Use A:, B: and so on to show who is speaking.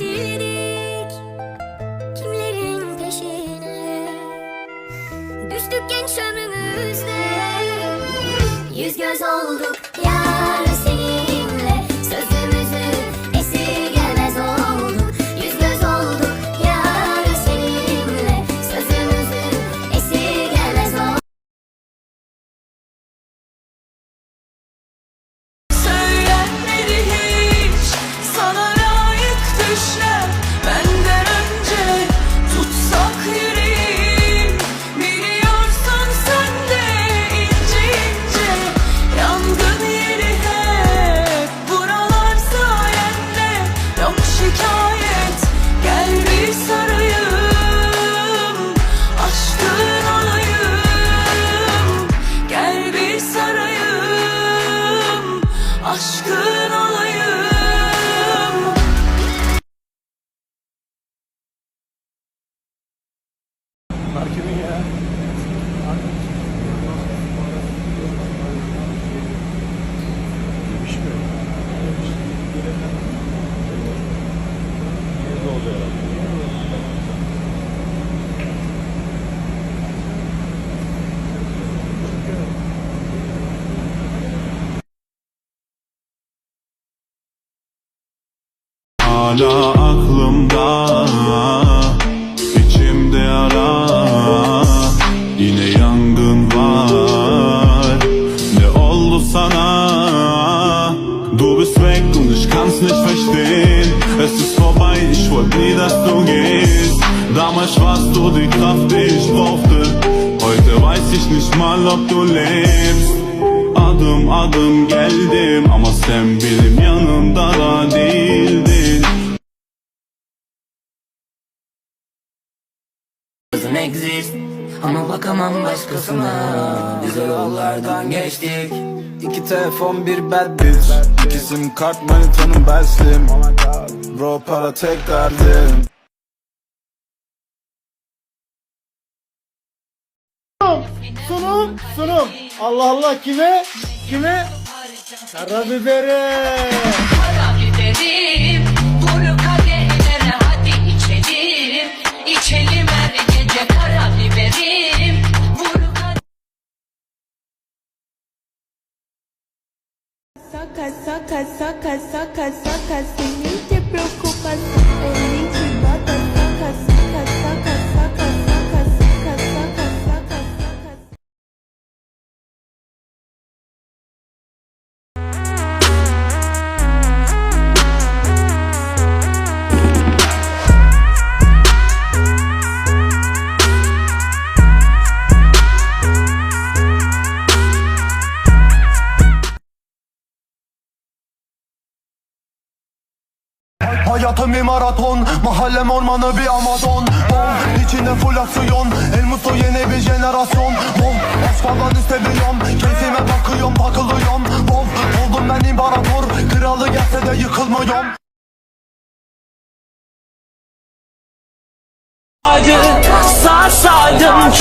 A: esirdik Kimlerin peşine? Düştük genç ömrümüzde Yüz göz olduk
B: Hala aklımda içimde yara Yine yangın var. Ne oldu sana? Du bist weg und ich kann's nicht verstehen Es ist vorbei, ich wollte nie, dass du gehst Damals warst du die Kraft, die ich brauchte Heute weiß ich nicht mal, ob du lebst Adım adım geldim ama sen benim yanımda da değildin
C: doesn't exist. Ama bakamam başkasına o yollardan geçtik.
D: İki telefon bir bad bitch İki sim kart manitanın beslim Bro para tek derdim
E: Sunum, sunum. Allah Allah kime? Kime? Karabibere.
F: Karabiberim Vur kadehlere hadi içelim İçelim her gece karabiberim Vur kadehlere
G: Saca, saca, saca, saca, saca, podcast ending.
H: Hayatım bir maraton Mahallem ormanı bir Amazon. Bom içinde full aksiyon El Musto yeni bir jenerasyon. Bom aşk falan istemiyorum Keyfime bakıyorum takılıyorum Bom oldum ben imparator Kralı gelse de yıkılmıyorum.
C: Acı sağ sardım